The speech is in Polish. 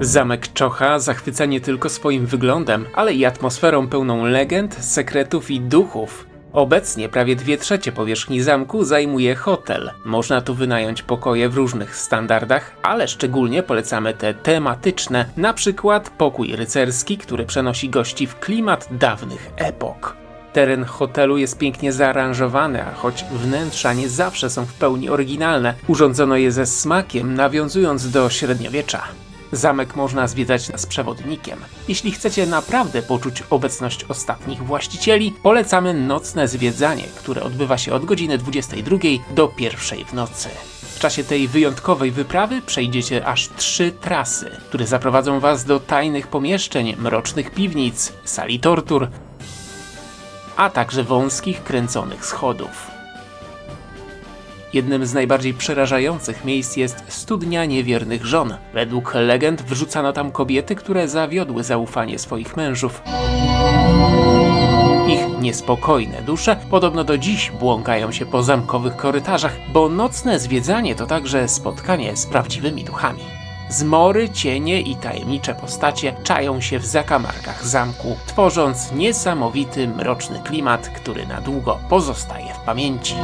Zamek Czocha zachwyca nie tylko swoim wyglądem, ale i atmosferą pełną legend, sekretów i duchów. Obecnie prawie dwie trzecie powierzchni zamku zajmuje hotel. Można tu wynająć pokoje w różnych standardach, ale szczególnie polecamy te tematyczne, na przykład pokój rycerski, który przenosi gości w klimat dawnych epok. Teren hotelu jest pięknie zaaranżowany, a choć wnętrza nie zawsze są w pełni oryginalne, urządzono je ze smakiem, nawiązując do średniowiecza. Zamek można zwiedzać z przewodnikiem. Jeśli chcecie naprawdę poczuć obecność ostatnich właścicieli, polecamy nocne zwiedzanie, które odbywa się od godziny 22 do 1 w nocy. W czasie tej wyjątkowej wyprawy przejdziecie aż trzy trasy, które zaprowadzą Was do tajnych pomieszczeń, mrocznych piwnic, sali tortur, a także wąskich, kręconych schodów. Jednym z najbardziej przerażających miejsc jest studnia niewiernych żon. Według legend wrzucano tam kobiety, które zawiodły zaufanie swoich mężów. Ich niespokojne dusze podobno do dziś błąkają się po zamkowych korytarzach, bo nocne zwiedzanie to także spotkanie z prawdziwymi duchami. Zmory, cienie i tajemnicze postacie czają się w zakamarkach zamku, tworząc niesamowity, mroczny klimat, który na długo pozostaje w pamięci.